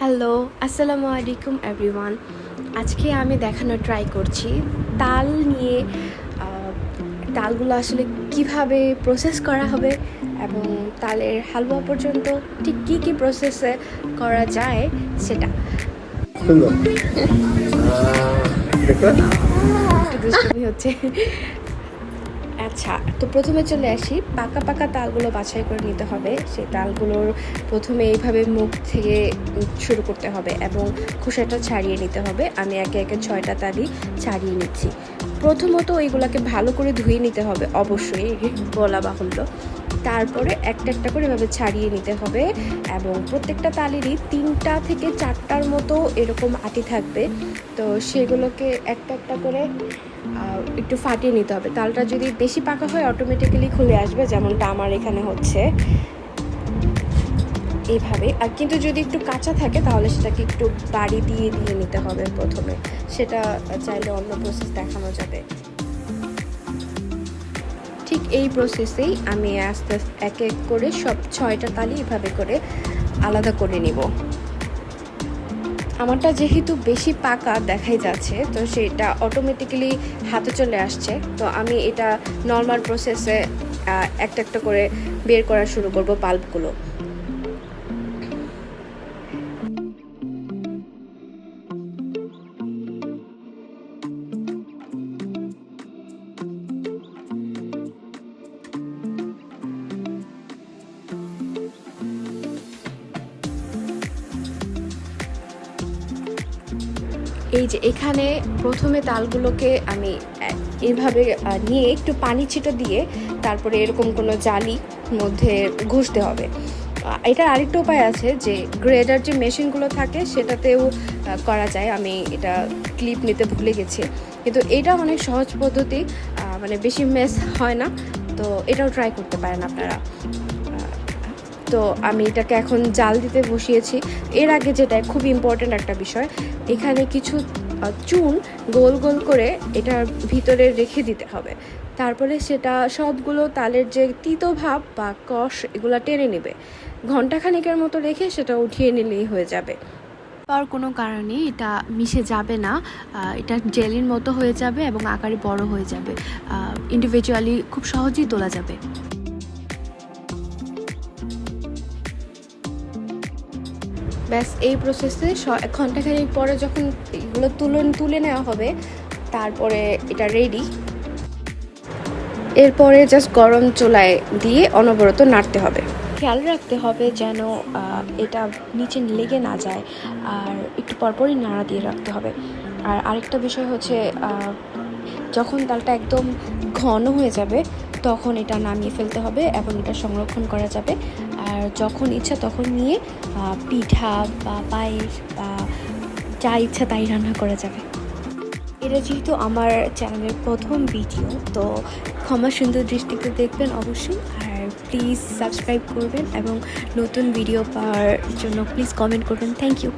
Hello আসসালামু আলাইকুম everyone আজকে আমি দেখানো ট্রাই করছি তাল নিয়ে তালগুলো আসলে কীভাবে প্রসেস করা হবে এবং তালের হালুয়া পর্যন্ত ঠিক কী কী প্রসেসে করা যায় সেটা। হচ্ছে। আচ্ছা তো প্রথমে চলে আসি। পাকা পাকা তালগুলো বাছাই করে নিতে হবে। সেই তালগুলোর প্রথমে এইভাবে মুখ থেকে শুরু করতে হবে এবং খোসাটা ছাড়িয়ে নিতে হবে। আমি একে একে ছয়টা তালই ছাড়িয়ে নিচ্ছি। প্রথমত এইগুলোকে ভালো করে ধুয়ে নিতে হবে, অবশ্যই বলা বাহুল্য। তারপরে একটা একটা করে এভাবে ছাড়িয়ে নিতে হবে এবং প্রত্যেকটা তালেরই তিনটা থেকে চারটার মতো এরকম আটি থাকবে। তো সেগুলোকে একটা একটা করে একটু ফাটিয়ে নিতে হবে। তালটা যদি বেশি পাকা হয় অটোমেটিক্যালি খুলে আসবে, যেমনটা আমার এখানে হচ্ছে। এইভাবে আর কিন্তু যদি একটু কাঁচা থাকে, তাহলে সেটাকে একটু বাড়ি দিয়ে দিয়ে নিতে হবে প্রথমে। সেটা চাইলে অন্য প্রসেস দেখানো যাবে। ঠিক এই প্রসেসেই আমি আস্তে আস্তে এক এক করে সব ছয়টা তালি এভাবে করে আলাদা করে নিব। আমারটা যেহেতু বেশি পাকা দেখাই যাচ্ছে, তো সেটা অটোমেটিক্যালি হাতে চলে আসছে। তো আমি এটা নর্মাল প্রসেসে একটা একটা করে বের করা শুরু করব পাল্পগুলো এই যে এখানে প্রথমে তালগুলোকে আমি এভাবে নিয়ে একটু পানি ছিটো দিয়ে তারপরে এরকম কোনো জালি মধ্যে ঘষতে হবে। এটার আরেকটা উপায় আছে যে গ্রেডার যে মেশিনগুলো থাকে সেটাতেও করা যায়। আমি এটা ক্লিপ নিতে ভুলে গেছি। কিন্তু এটা অনেক সহজ পদ্ধতি মানে বেশি মেস হয় না। তো এটাও ট্রাই করতে পারেন আপনারা। তো আমি এটাকে এখন জাল দিতে বসিয়েছি। এর আগে যেটা খুব ইম্পর্ট্যান্ট একটা বিষয়, এখানে কিছু চুন গোল গোল করে এটার ভিতরে রেখে দিতে হবে। তারপরে সেটা সবগুলো তালের যে তিতো ভাব বা কষ, এগুলো টেনে নেবে। ঘন্টাখানেকের মতো রেখে সেটা উঠিয়ে নিলেই হয়ে যাবে। আর কোনো কারণে এটা মিশে যাবে না। এটা জেলির মতো হয়ে যাবে এবং আকারে বড় হয়ে যাবে। ইন্ডিভিজুয়ালি খুব সহজেই তোলা যাবে। ব্যাস, এই প্রসেসে এক ঘন্টাখানিক পরে যখন এগুলো তুলে তুলে নেওয়া হবে, তারপরে এটা রেডি এরপরে জাস্ট গরম চুলায় দিয়ে অনবরত নাড়তে হবে। খেয়াল রাখতে হবে যেন এটা নিচে লেগে না যায়, আর একটু পরপরই নাড়া দিয়ে রাখতে হবে। আর আরেকটা বিষয় হচ্ছে যখন ডালটা একদম ঘন হয়ে যাবে, তখন এটা নামিয়ে ফেলতে হবে এবং এটা সংরক্ষণ করা যাবে। আর যখন ইচ্ছা তখন নিয়ে পিঠা বা পায়েস বা যা ইচ্ছা তাই রান্না করা যাবে। এটা যেহেতু আমার চ্যানেলের প্রথম ভিডিও, তো ক্ষমা সুন্দর দৃষ্টিতে দেখবেন অবশ্যই। আর প্লিজ সাবস্ক্রাইব করবেন এবং নতুন ভিডিও পাওয়ার জন্য প্লিজ কমেন্ট করবেন। Thank you